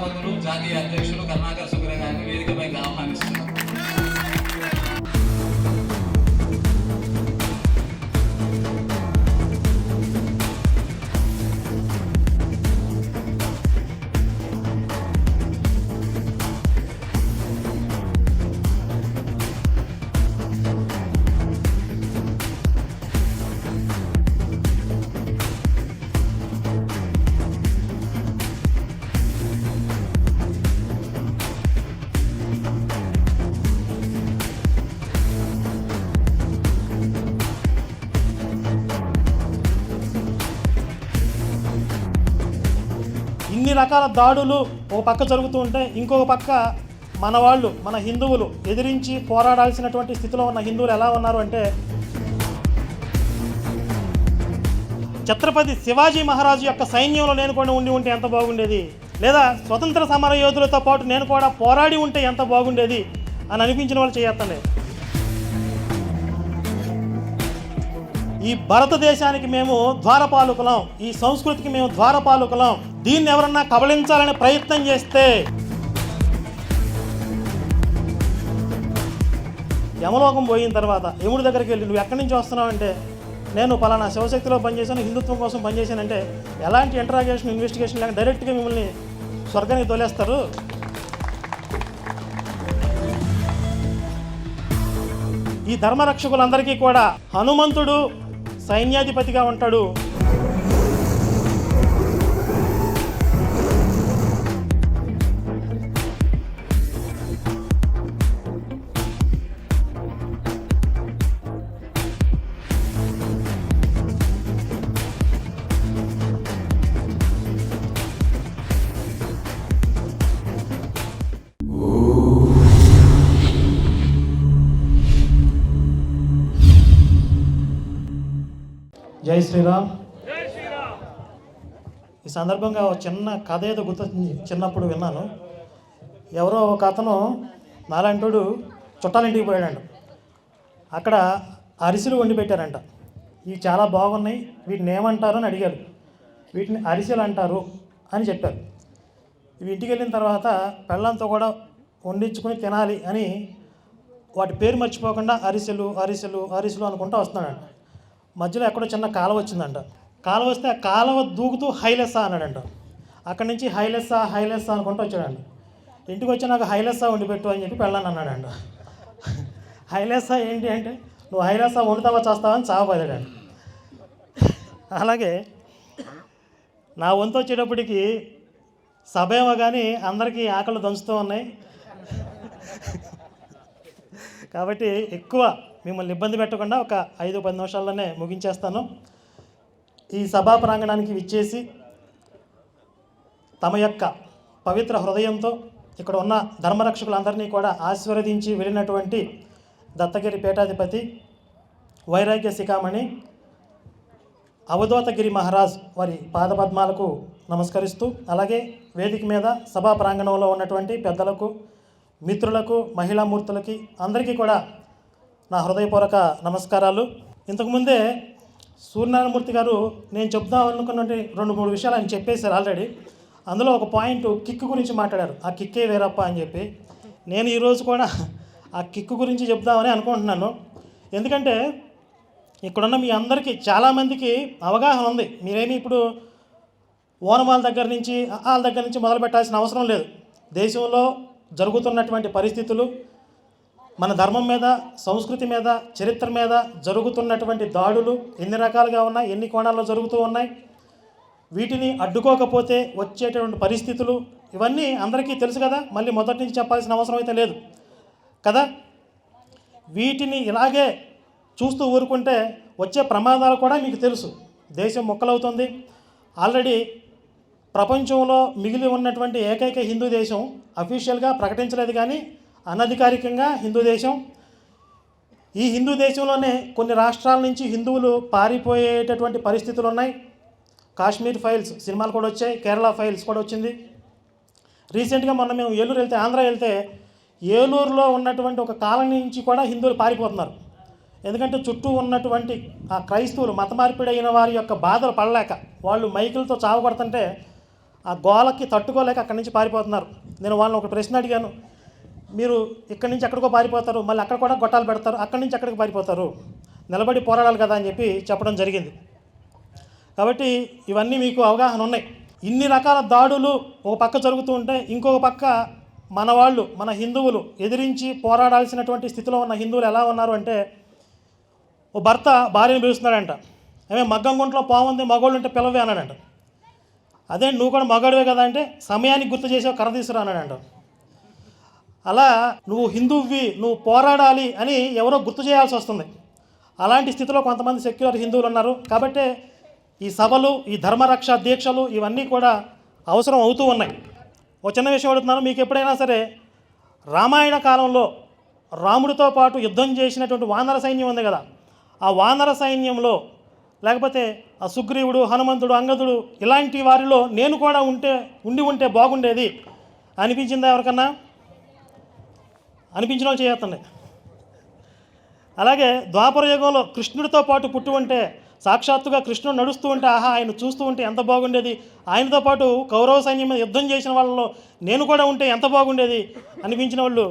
వ్యవస్థాపకులు జాతీయ అధ్యక్షులు కరుణాకర్ శుక్ర గారిని వేదికపైకి ఆహ్వానిస్తున్నాం. రకాల దాడులు ఒక పక్క జరుగుతూ ఉంటే ఇంకొక పక్క మన వాళ్ళు మన హిందువులు ఎదిరించి పోరాడాల్సినటువంటి స్థితిలో ఉన్న హిందువులు ఎలా ఉన్నారు అంటే ఛత్రపతి శివాజీ మహారాజు యొక్క సైన్యంలో నేను కూడా ఉండి ఉంటే ఎంత బాగుండేది? లేదా స్వతంత్ర సమర యోధులతో పాటు నేను కూడా పోరాడి ఉంటే ఎంత బాగుండేది? అని అనిపించిన వాళ్ళు చేయత్తలేదు ఈ భారతదేశానికి మేము ద్వారపాలకులం ఈ సంస్కృతికి మేము ద్వారపాలకులం. దీన్ని ఎవరన్నా కబళించాలని ప్రయత్నం చేస్తే యమలోకం పోయిన తర్వాత యముడి దగ్గరికి వెళ్ళి నువ్వు ఎక్కడి నుంచి వస్తున్నావు అంటే నేను పలానా శివశక్తిలో పనిచేశాను హిందుత్వం కోసం పనిచేశానంటే ఎలాంటి ఇంటరాగేషన్ ఇన్వెస్టిగేషన్ లేక డైరెక్ట్గా మిమ్మల్ని స్వర్గానికి తోలేస్తారు? ఈ ధర్మరక్షకులందరికీ కూడా హనుమంతుడు సైన్యాధిపతిగా ఉంటాడు. జై శ్రీరామ్. ఈ సందర్భంగా ఒక చిన్న కథ ఏదో గుర్తు చిన్నప్పుడు విన్నాను. ఎవరో ఒక అతను నాలాంటోడు చుట్టాలింటికి పోయాడంట. అక్కడ అరిసెలు వండి పెట్టారంట. ఇవి చాలా బాగున్నాయి. వీటిని ఏమంటారు? అని అడిగారు. వీటిని అరిసెలు అంటారు అని చెప్పారు. ఇవి ఇంటికి వెళ్ళిన తర్వాత పెళ్ళంతో కూడా వండించుకొని తినాలి అని వాటి పేరు మర్చిపోకుండా అరిసెలు అరిసెలు అరిసెలు అనుకుంటూ వస్తున్నాడంట. మధ్యలో ఎక్కడో చిన్న కాలువ వచ్చిందంట. కాలువ వస్తే ఆ కాలువ దూకుతూ హైలెస్సా అన్నాడంట. అక్కడి నుంచి హైలెస్సా హైలెస్సా అనుకుంటూ వచ్చాడంట. ఇంటికి వచ్చి నాకు హైలెస్సా వండిపెట్టు అని చెప్పి పెళ్ళాను అన్నాడంట. హైలెస్సా ఏంటి అంటే నువ్వు హైలెస్సా వండుతావా చేస్తావా అని చావబోయాడంట అలాగే నా వంతు వచ్చేటప్పటికి సభ ఏమో కానీ అందరికీ ఆకలి దంచుతూ ఉన్నాయి. కాబట్టి ఎక్కువ మిమ్మల్ని ఇబ్బంది పెట్టకుండా ఒక ఐదు పది నిమిషాల్లోనే ముగించేస్తాను. ఈ సభా ప్రాంగణానికి విచ్చేసి తమ యొక్క పవిత్ర హృదయంతో ఇక్కడ ఉన్న ధర్మరక్షకులందరినీ కూడా ఆశీర్వదించి వెళ్ళినటువంటి దత్తగిరి పీఠాధిపతి వైరాగ్య శిఖామణి అవధూతగిరి మహారాజ్ వారి పాదపద్మాలకు నమస్కరిస్తూ అలాగే వేదిక మీద సభా ప్రాంగణంలో ఉన్నటువంటి పెద్దలకు మిత్రులకు మహిళామూర్తులకి అందరికీ కూడా నా హృదయపూర్వక నమస్కారాలు. ఇంతకుముందే సూర్యనారాయణమూర్తి గారు నేను చెప్దాం అనుకున్నటువంటి రెండు మూడు విషయాలు ఆయన చెప్పేశారు ఆల్రెడీ. అందులో ఒక పాయింట్ కిక్ గురించి మాట్లాడారు. ఆ కిక్కే వేరప్ప అని చెప్పి. నేను ఈరోజు కూడా ఆ కిక్ గురించి చెప్దామని అనుకుంటున్నాను. ఎందుకంటే ఇక్కడున్న మీ అందరికీ చాలామందికి అవగాహన ఉంది. మీరేమి ఇప్పుడు ఓనమాల దగ్గర నుంచి వాళ్ళ దగ్గర నుంచి మొదలు పెట్టాల్సిన అవసరం లేదు. దేశంలో జరుగుతున్నటువంటి పరిస్థితులు మన ధర్మం మీద సంస్కృతి మీద చరిత్ర మీద జరుగుతున్నటువంటి దాడులు ఎన్ని రకాలుగా ఉన్నాయి ఎన్ని కోణాల్లో జరుగుతూ ఉన్నాయి వీటిని అడ్డుకోకపోతే వచ్చేటువంటి పరిస్థితులు ఇవన్నీ అందరికీ తెలుసు కదా మళ్ళీ మొదటి నుంచి చెప్పాల్సిన అవసరం అయితే లేదు. కదా? వీటిని ఇలాగే చూస్తూ ఊరుకుంటే వచ్చే ప్రమాదాలు కూడా మీకు తెలుసు. దేశం మొక్కలవుతుంది. ఆల్రెడీ ప్రపంచంలో మిగిలి ఉన్నటువంటి ఏకైక హిందూ దేశం అఫీషియల్గా ప్రకటించలేదు కానీ అనధికారికంగా హిందూ దేశం. ఈ హిందూ దేశంలోనే కొన్ని రాష్ట్రాల నుంచి హిందువులు పారిపోయేటటువంటి పరిస్థితులు ఉన్నాయి. కాశ్మీర్ ఫైల్స్ సినిమాలు కూడా వచ్చాయి కేరళ ఫైల్స్ కూడా వచ్చింది. రీసెంట్గా మొన్న మేము ఏలూరు వెళ్తే ఆంధ్ర వెళ్తే ఏలూరులో ఉన్నటువంటి ఒక కాలనీ నుంచి కూడా హిందువులు పారిపోతున్నారు. ఎందుకంటే చుట్టూ ఉన్నటువంటి ఆ క్రైస్తవులు మత మార్పిడి అయిన వారి యొక్క బాధలు పడలేక వాళ్ళు మైకులతో చావగొడుతుంటే ఆ గోలకి తట్టుకోలేక అక్కడి నుంచి పారిపోతున్నారు. నేను వాళ్ళని ఒక ప్రశ్న అడిగాను. మీరు ఇక్కడి నుంచి ఎక్కడికో పారిపోతారు మళ్ళీ అక్కడ కూడా గొట్టాలు పెడతారు అక్కడి నుంచి ఎక్కడికి పారిపోతారు? నిలబడి పోరాడాలి కదా అని చెప్పి చెప్పడం జరిగింది. కాబట్టి ఇవన్నీ మీకు అవగాహన ఉన్నాయి. ఇన్ని రకాల దాడులు ఒక పక్క జరుగుతూ ఉంటే ఇంకొక పక్క మన వాళ్ళు మన హిందువులు ఎదిరించి పోరాడాల్సినటువంటి స్థితిలో ఉన్న హిందువులు ఎలా ఉన్నారు అంటే ఓ భర్త భార్యను పిలుస్తున్నాడంట. ఏమే మగ్గం గుంట్లో పాముంది మగోళ్ళు ఉంటే పిలవే అన్నాడంట. అదే నువ్వు కూడా మగాడివే కదా అంటే సమయానికి గుర్తు చేసావు కర్ర తీసుకురా అంట అలా నువ్వు హిందువువి నువ్వు పోరాడాలి అని ఎవరో గుర్తు చేయాల్సి వస్తుంది. అలాంటి స్థితిలో కొంతమంది సెక్యులర్ హిందువులు ఉన్నారు. కాబట్టి ఈ సభలు ఈ ధర్మరక్ష దీక్షలు ఇవన్నీ కూడా అవసరం అవుతూ ఉన్నాయి. ఒక చిన్న విషయం అడుగుతున్నాను. మీకు ఎప్పుడైనా సరే రామాయణ కాలంలో రాముడితో పాటు యుద్ధం చేసినటువంటి వానర సైన్యం ఉంది కదా ఆ వానర సైన్యంలో లేకపోతే ఆ సుగ్రీవుడు హనుమంతుడు అంగదుడు ఇలాంటి వారిలో నేను కూడా ఉంటే ఉండి ఉంటే బాగుండేది? అనిపించిందా ఎవరికన్నా? అనిపించిన వాళ్ళు చేయొద్దండి అలాగే ద్వాపర యుగంలో కృష్ణుడితో పాటు పుట్టి ఉంటే సాక్షాత్తుగా కృష్ణుడు నడుస్తూ ఉంటే ఆహా ఆయన చూస్తూ ఉంటే ఎంత బాగుండేది? ఆయనతో పాటు కౌరవ సైన్యం మీద యుద్ధం చేసిన వాళ్ళలో నేను కూడా ఉంటే ఎంత బాగుండేది? అనిపించిన వాళ్ళు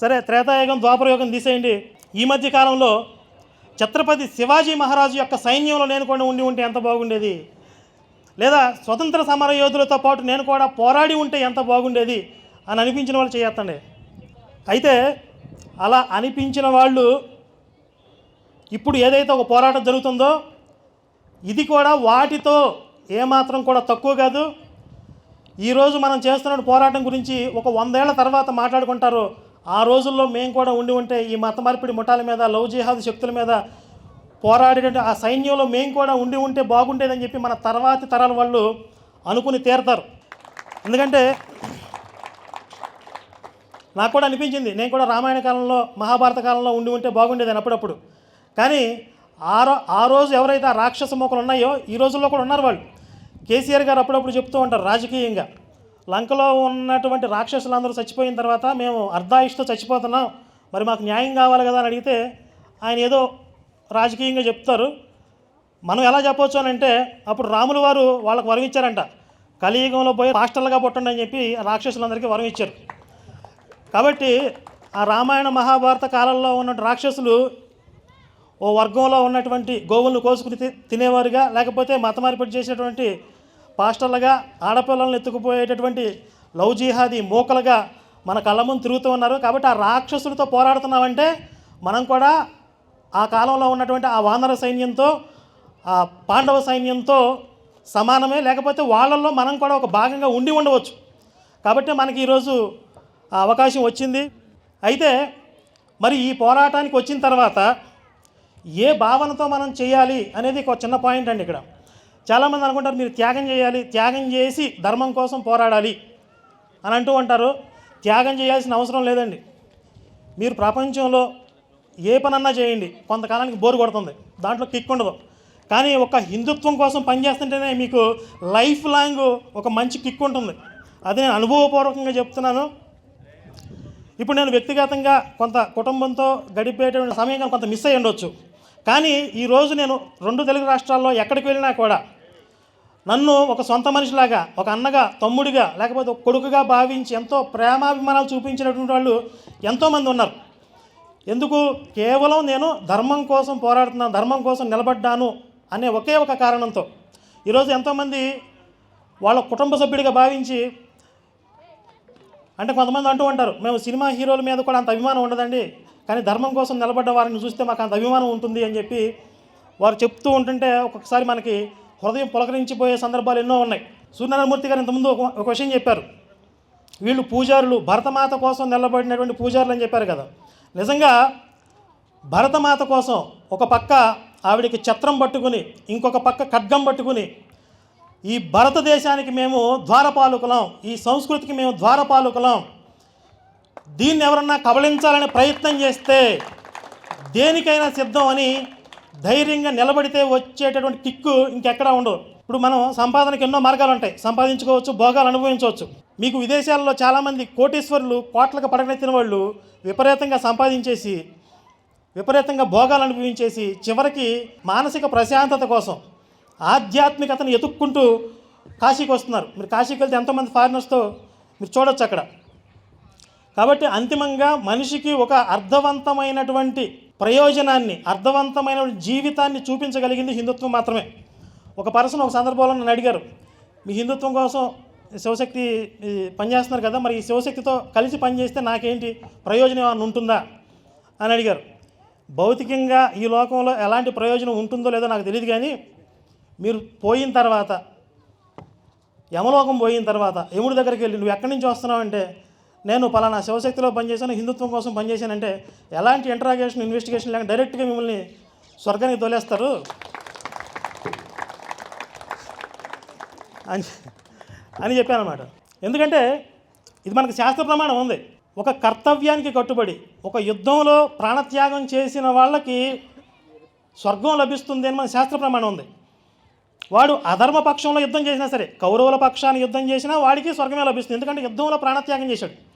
సరే త్రేతాయుగం ద్వాపరయుగం తీసేయండి. ఈ మధ్య కాలంలో ఛత్రపతి శివాజీ మహారాజు యొక్క సైన్యంలో నేను కూడా ఉండి ఉంటే ఎంత బాగుండేది? లేదా స్వతంత్ర సమర యోధులతో పాటు నేను కూడా పోరాడి ఉంటే ఎంత బాగుండేది? అని అనిపించిన వాళ్ళు చేయొద్దండి అయితే అలా అనిపించిన వాళ్ళు ఇప్పుడు ఏదైతే ఒక పోరాటం జరుగుతుందో ఇది కూడా వాటితో ఏమాత్రం కూడా తక్కువ కాదు. ఈరోజు మనం చేస్తున్న పోరాటం గురించి ఒక వందేళ్ళ తర్వాత మాట్లాడుకుంటారు ఆ రోజుల్లో మేము కూడా ఉండి ఉంటే ఈ మత మార్పిడి ముఠాల మీద లవ్ జిహాద్ శక్తుల మీద పోరాడేటువంటి ఆ సైన్యంలో మేము కూడా ఉండి ఉంటే బాగుండేదని చెప్పి మన తర్వాతి తరాల వాళ్ళు అనుకుని తీరతారు. ఎందుకంటే నాకు కూడా అనిపించింది నేను కూడా రామాయణ కాలంలో మహాభారత కాలంలో ఉండి ఉంటే బాగుండేదని అప్పుడప్పుడు. కానీ ఆ రో ఆ రోజు ఎవరైతే ఆ రాక్షస మొక్కలు ఉన్నాయో ఈ రోజుల్లో కూడా ఉన్నారు వాళ్ళు. కేసీఆర్ గారు అప్పుడప్పుడు చెప్తూ ఉంటారు రాజకీయంగా. లంకలో ఉన్నటువంటి రాక్షసులందరూ చచ్చిపోయిన తర్వాత మేము అర్ధాయుష్తో చచ్చిపోతున్నాం. మరి మాకు న్యాయం కావాలి కదా అని అడిగితే ఆయన ఏదో రాజకీయంగా చెప్తారు. మనం ఎలా చెప్పొచ్చు అని అంటే అప్పుడు రాములు వారు వాళ్ళకు వరం ఇచ్చారంట. కలియుగంలో పోయి రాష్ట్రాలుగా పుట్టండి అని చెప్పి రాక్షసులందరికీ వరం ఇచ్చారు. కాబట్టి ఆ రామాయణ మహాభారత కాలంలో ఉన్న రాక్షసులు ఓ వర్గంలో ఉన్నటువంటి గోవులను కోసుకుని తి- తినేవారుగా లేకపోతే మతమార్పిడి మార్పిడి చేసేటువంటి పాస్టర్లుగా ఆడపిల్లలను ఎత్తుకుపోయేటటువంటి లవ్ జిహాది మూకలుగా మన కళ్ళ ముందు తిరుగుతూ ఉన్నారు. కాబట్టి ఆ రాక్షసులతో పోరాడుతున్నామంటే మనం కూడా ఆ కాలంలో ఉన్నటువంటి ఆ వానర సైన్యంతో ఆ పాండవ సైన్యంతో సమానమే. లేకపోతే వాళ్ళల్లో మనం కూడా ఒక భాగంగా ఉండి ఉండవచ్చు. కాబట్టి మనకి ఈరోజు ఆ అవకాశం వచ్చింది. అయితే మరి ఈ పోరాటానికి వచ్చిన తర్వాత ఏ భావనతో మనం చేయాలి అనేది ఒక చిన్న పాయింట్ అండి ఇక్కడ. చాలామంది అనుకుంటారు మీరు త్యాగం చేయాలి త్యాగం చేసి ధర్మం కోసం పోరాడాలి అని అంటూ ఉంటారు. త్యాగం చేయాల్సిన అవసరం లేదండి. మీరు ప్రపంచంలో ఏ పనన్నా చేయండి. కొంతకాలానికి బోరు కొడుతుంది. దాంట్లో కిక్ ఉండదు. కానీ ఒక హిందుత్వం కోసం పనిచేస్తుంటేనే మీకు లైఫ్ లాంగ్ ఒక మంచి కిక్ ఉంటుంది. అది నేను అనుభవపూర్వకంగా చెప్తున్నాను. ఇప్పుడు నేను వ్యక్తిగతంగా కొంత కుటుంబంతో గడిపేటువంటి సమయం కొంత మిస్ అయ్యి ఉండొచ్చు కానీ ఈరోజు నేను రెండు తెలుగు రాష్ట్రాల్లో ఎక్కడికి వెళ్ళినా కూడా నన్ను ఒక సొంత మనిషిలాగా ఒక అన్నగా తమ్ముడిగా లేకపోతే ఒక కొడుకుగా భావించి ఎంతో ప్రేమాభిమానాలు చూపించినటువంటి వాళ్ళు ఎంతోమంది ఉన్నారు. ఎందుకు? కేవలం నేను ధర్మం కోసం పోరాడుతున్నాను ధర్మం కోసం నిలబడ్డాను అనే ఒకే ఒక కారణంతో. ఈరోజు ఎంతోమంది వాళ్ళ కుటుంబ సభ్యుడిగా భావించి అంటే కొంతమంది అంటూ ఉంటారు మేము సినిమా హీరోల మీద కూడా అంత అభిమానం ఉండదండి కానీ ధర్మం కోసం నిలబడ్డ వారిని చూస్తే మాకు అంత అభిమానం ఉంటుంది అని చెప్పి వారు చెప్తూ ఉంటుంటే ఒక్కొక్కసారి మనకి హృదయం పులకరించిపోయే సందర్భాలు ఎన్నో ఉన్నాయి. సూర్యనారాయణమూర్తి గారు ఇంతకుముందు ఒక ఒక విషయం చెప్పారు. వీళ్ళు పూజారులు భరతమాత కోసం నిలబడినటువంటి పూజారులు అని చెప్పారు కదా. నిజంగా భరతమాత కోసం ఒక పక్క ఆవిడికి ఛత్రం పట్టుకుని ఇంకొక పక్క ఖడ్గం పట్టుకుని ఈ భారతదేశానికి మేము ద్వారపాలకులం ఈ సంస్కృతికి మేము ద్వారపాలకులం దీన్ని ఎవరన్నా కబళించాలని ప్రయత్నం చేస్తే దేనికైనా సిద్ధం అని ధైర్యంగా నిలబడితే వచ్చేటటువంటి కిక్కు ఇంకెక్కడా ఉండదు. ఇప్పుడు మనం సంపాదనకు ఎన్నో మార్గాలు ఉంటాయి. సంపాదించుకోవచ్చు భోగాలు అనుభవించవచ్చు. మీకు విదేశాల్లో చాలామంది కోటీశ్వరులు కోట్లకు పడగనెత్తిన వాళ్ళు విపరీతంగా సంపాదించేసి విపరీతంగా భోగాలు అనుభవించేసి చివరికి మానసిక ప్రశాంతత కోసం ఆధ్యాత్మికతను ఎతుక్కుంటూ కాశీకి వస్తున్నారు. మీరు కాశీకి వెళ్తే ఎంతోమంది ఫారినర్స్తో మీరు చూడొచ్చు అక్కడ. కాబట్టి అంతిమంగా మనిషికి ఒక అర్థవంతమైనటువంటి ప్రయోజనాన్ని అర్థవంతమైన జీవితాన్ని చూపించగలిగింది హిందుత్వం మాత్రమే. ఒక పర్సన్ ఒక సందర్భంలో నన్ను అడిగారు మీ హిందుత్వం కోసం శివశక్తి పనిచేస్తున్నారు కదా మరి ఈ శివశక్తితో కలిసి పనిచేస్తే నాకేంటి? ప్రయోజనం ఏమైనా ఉంటుందా? అని అడిగారు. భౌతికంగా ఈ లోకంలో ఎలాంటి ప్రయోజనం ఉంటుందో లేదో నాకు తెలియదు కానీ మీరు పోయిన తర్వాత యమలోకం పోయిన తర్వాత యముడి దగ్గరికి వెళ్ళి నువ్వు ఎక్కడి నుంచి వస్తున్నావు అంటే నేను పలానా శివశక్తిలో పనిచేశాను హిందుత్వం కోసం పనిచేశానంటే ఎలాంటి ఇంటరాగేషన్ ఇన్వెస్టిగేషన్ లేక డైరెక్ట్గా మిమ్మల్ని స్వర్గానికి తోలేస్తారు? అని అని చెప్పాను ఎందుకంటే ఇది మనకు శాస్త్ర ప్రమాణం ఉంది. ఒక కర్తవ్యానికి కట్టుబడి ఒక యుద్ధంలో ప్రాణత్యాగం చేసిన వాళ్ళకి స్వర్గం లభిస్తుంది అని మన శాస్త్ర ప్రమాణం ఉంది. వాడు అధర్మ పక్షంలో యుద్ధం చేసినా సరే కౌరవుల పక్షాన్ని యుద్ధం చేసినా వాడికి స్వర్గమే లభిస్తుంది. ఎందుకంటే యుద్ధంలో ప్రాణత్యాగం చేశాడు.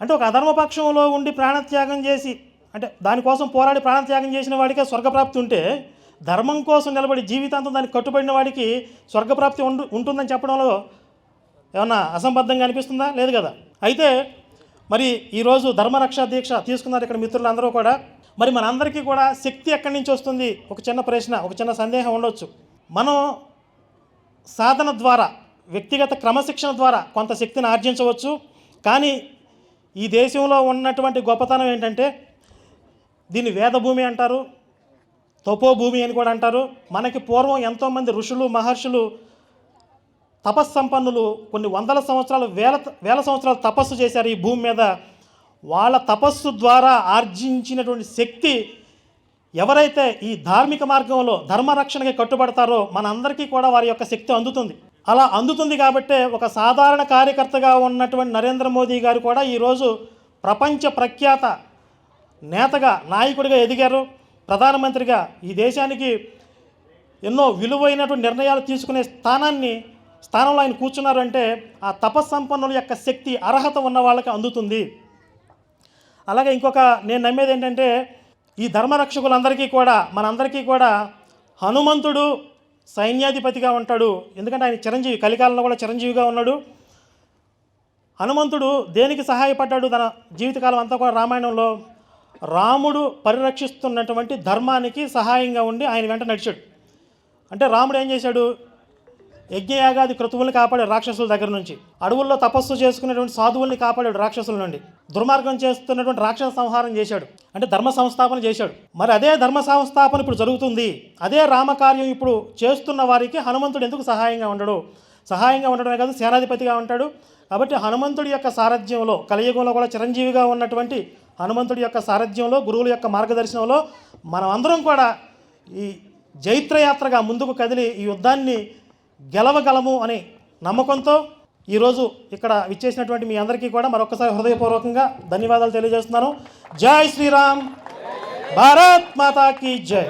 అంటే ఒక అధర్మపక్షంలో ఉండి ప్రాణత్యాగం చేసి అంటే దానికోసం పోరాడి ప్రాణత్యాగం చేసిన వాడికే స్వర్గప్రాప్తి ఉంటే ధర్మం కోసం నిలబడి జీవితాంతం దానికి కట్టుబడిన వాడికి స్వర్గప్రాప్తి ఉండు ఉంటుందని చెప్పడంలో ఏమన్నా అసంబద్ధంగా అనిపిస్తుందా? లేదు కదా. అయితే మరి ఈరోజు ధర్మరక్షా దీక్ష తీసుకున్నారు ఇక్కడ మిత్రులందరూ కూడా. మరి మనందరికీ కూడా శక్తి ఎక్కడి నుంచి వస్తుంది? ఒక చిన్న ప్రశ్న ఒక చిన్న సందేహం ఉండొచ్చు. మనం సాధన ద్వారా వ్యక్తిగత క్రమశిక్షణ ద్వారా కొంత శక్తిని ఆర్జించవచ్చు. కానీ ఈ దేశంలో ఉన్నటువంటి గొప్పతనం ఏంటంటే దీన్ని వేదభూమి అంటారు తపోభూమి అని కూడా అంటారు. మనకి పూర్వం ఎంతోమంది ఋషులు మహర్షులు తపస్సంపన్నులు కొన్ని వందల సంవత్సరాలు వేల వేల సంవత్సరాలు తపస్సు చేశారు ఈ భూమి మీద. వాళ్ళ తపస్సు ద్వారా ఆర్జించినటువంటి శక్తి ఎవరైతే ఈ ధార్మిక మార్గంలో ధర్మరక్షణకి కట్టుబడతారో మనందరికీ కూడా వారి యొక్క శక్తి అందుతుంది. అలా అందుతుంది కాబట్టే ఒక సాధారణ కార్యకర్తగా ఉన్నటువంటి నరేంద్ర మోదీ గారు కూడా ఈరోజు ప్రపంచ ప్రఖ్యాత నేతగా నాయకుడిగా ఎదిగారు. ప్రధానమంత్రిగా ఈ దేశానికి ఎన్నో విలువైనటువంటి నిర్ణయాలు తీసుకునే స్థానాన్ని స్థానంలో ఆయన కూర్చున్నారంటే ఆ తపస్సంపన్నుల యొక్క శక్తి అర్హత ఉన్న వాళ్ళకి అందుతుంది. అలాగే ఇంకొక నేను నమ్మేది ఏంటంటే ఈ ధర్మరక్షకులందరికీ కూడా మనందరికీ కూడా హనుమంతుడు సైన్యాధిపతిగా ఉంటాడు. ఎందుకంటే ఆయన చిరంజీవి కలికాలంలో కూడా చిరంజీవిగా ఉన్నాడు. హనుమంతుడు దేనికి సహాయపడ్డాడు? తన జీవితకాలం అంతా కూడా రామాయణంలో రాముడు పరిరక్షిస్తున్నటువంటి ధర్మానికి సహాయంగా ఉండి ఆయన వెంట నడిచాడు. అంటే రాముడు ఏం చేశాడు? యజ్ఞయాగాది క్రతువుల్ని కాపాడాడు రాక్షసుల దగ్గర నుంచి అడవుల్లో తపస్సు చేసుకునేటువంటి సాధువుల్ని కాపాడాడు రాక్షసుల నుండి దుర్మార్గం చేస్తున్నటువంటి రాక్షస సంహారం చేశాడు. అంటే ధర్మ సంస్థాపన చేశాడు. మరి అదే ధర్మ సంస్థాపన ఇప్పుడు జరుగుతుంది. అదే రామకార్యం ఇప్పుడు చేస్తున్న వారికి హనుమంతుడు ఎందుకు సహాయంగా ఉండడు? సహాయంగా ఉండడమే కాదు సేనాధిపతిగా ఉంటాడు. కాబట్టి హనుమంతుడి యొక్క సారథ్యంలో కలియుగంలో కూడా చిరంజీవిగా ఉన్నటువంటి హనుమంతుడి యొక్క సారథ్యంలో గురువుల యొక్క మార్గదర్శనంలో మనం అందరం కూడా ఈ జైత్రయాత్రగా ముందుకు కదిలి ఈ యుద్ధాన్ని గెలవగలము అనే నమ్మకంతో ఈరోజు ఇక్కడ విచ్చేసినటువంటి మీ అందరికీ కూడా మరొకసారి హృదయపూర్వకంగా ధన్యవాదాలు తెలియజేస్తున్నాను. జై శ్రీరామ్. భారత్ మాతాకి జై.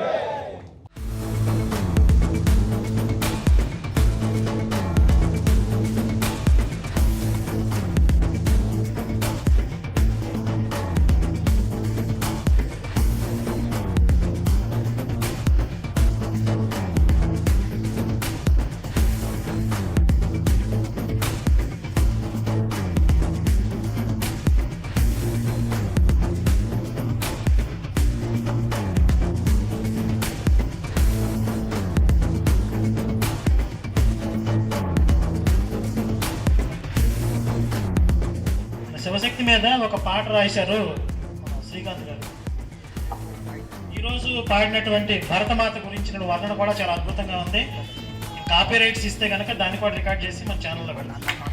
ప్రసక్తి మీద ఒక పాట రాశారు శ్రీకాంత్ గారు. ఈరోజు పాడినటువంటి భరతమాత గురించిన వర్ణన కూడా చాలా అద్భుతంగా ఉంది. కాపీ రైట్స్ ఇస్తే కనుక దాన్ని కూడా రికార్డ్ చేసి మన ఛానల్లో పెడతాం.